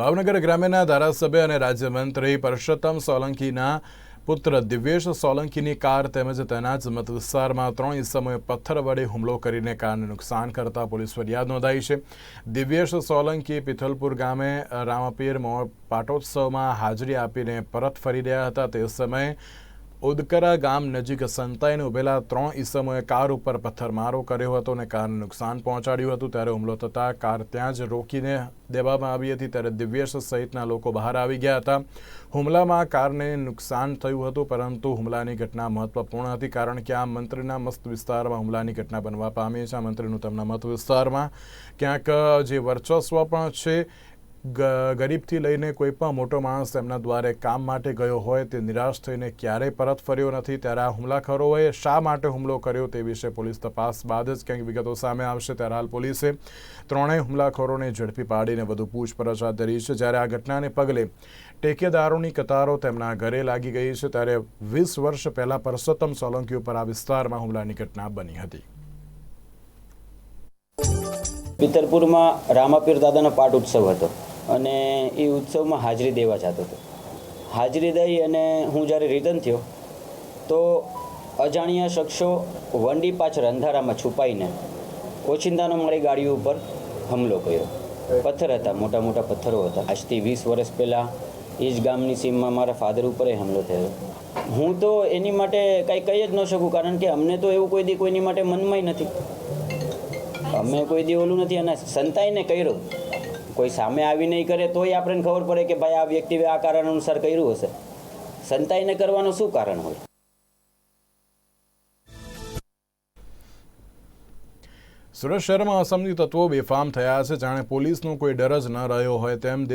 ભાવનગર ગ્રામ્યના ધારાસભ્ય અને રાજ્યમંત્રી પરષોત્તમ સોલંકીના પુત્ર દિવ્યેશ સોલંકીની કાર તેમજ તેના જ મત વિસ્તારમાં ત્રણ ઇસમોએ પથ્થર વડે હુમલો કરીને કારને નુકસાન કરતા પોલીસ ફરિયાદ નોંધાઈ છે. દિવ્યેશ સોલંકી પિથલપુર ગામે રામાપીર પાટોત્સવમાં હાજરી આપીને પરત ફરી રહ્યા હતા. તે સમયે ઉદકરા ગામ નજીક સંતાઈને ઉભેલા ત્રણ ઈસમોએ કાર ઉપર પથ્થરમારો કર્યો હતો અને કારને નુકસાન પહોંચાડ્યું હતું. ત્યારે હુમલો થતાં કાર ત્યાં જ રોકીને દેવામાં આવી હતી. ત્યારે દિવ્યેશ સહિતના લોકો બહાર આવી ગયા હતા. હુમલામાં કારને નુકસાન થયું હતું, પરંતુ હુમલાની ઘટના મહત્વપૂર્ણ હતી કારણ કે આ મંત્રીના મસ્ત વિસ્તારમાં હુમલાની ઘટના બનવા પામી છે. આ મંત્રીનું તેમના મત વિસ્તારમાં ક્યાંક જે વર્ચસ્વ પણ છે ગરીબથી લઈને કોઈ પણ મોટો માણસ તેમના દ્વારે કામ માટે ગયો હોય તે નિરાશ થઈને ક્યારેય પરત ફર્યો નથી. ત્યારે આ હુમલાખોરોએ શા માટે હુમલો કર્યો તે વિશે પોલીસ તપાસ બાદ જ કંઈક વિગતો સામે આવશે. ત્યારે હાલ પોલીસે ત્રણેય હુમલાખોરોને ઝડપી પાડીને વધુ પૂછપરછ હાથ ધરી છે. જ્યારે આ ઘટનાને પગલે ટેકેદારોની કતારો તેમના ઘરે લાગી ગઈ છે. ત્યારે વીસ વર્ષ પહેલાં પરસોત્તમ સોલંકી ઉપર આ વિસ્તારમાં હુમલાની ઘટના બની હતી. પિતરપુરમાં રામાપીર દાદાનો પાટ ઉત્સવ હતો. અને એ ઉત્સવમાં હાજરી દેવા જતો હતો. હાજરી દઈ અને હું જ્યારે રિટર્ન થયો, તો અજાણ્યા શખ્સો વંડી પાછળ અંધારામાં છુપાઈને ઓચિંતાનો મારી ગાડીઓ ઉપર હુમલો કર્યો. પથ્થર હતા, મોટા મોટા પથ્થરો હતા. આજથી વીસ વર્ષ પહેલાં એ જ ગામની સીમમાં મારા ફાધર ઉપર હુમલો થયો. હું તો એની માટે કંઈ કહી જ ન શકું, કારણ કે અમને તો એવું કોઈ દી કોઈની માટે મનમાંય નથી. અમે કોઈ દી ઓલું નથી અને સંતાઈને કર્યું. કોઈ સામે આવી નહીં કરે, તોય આપણને ખબર પડે કે ભાઈ આ વ્યક્તિએ આ કારણ અનુસાર કર્યું હશે. સંતાઈને કરવાનું શું કારણ હોય? સુરત શહેરમાં અસમની તત્વો બેફામ થયા છે. જાણે પોલીસનો કોઈ ડર જ ન રહ્યો હોય તેમ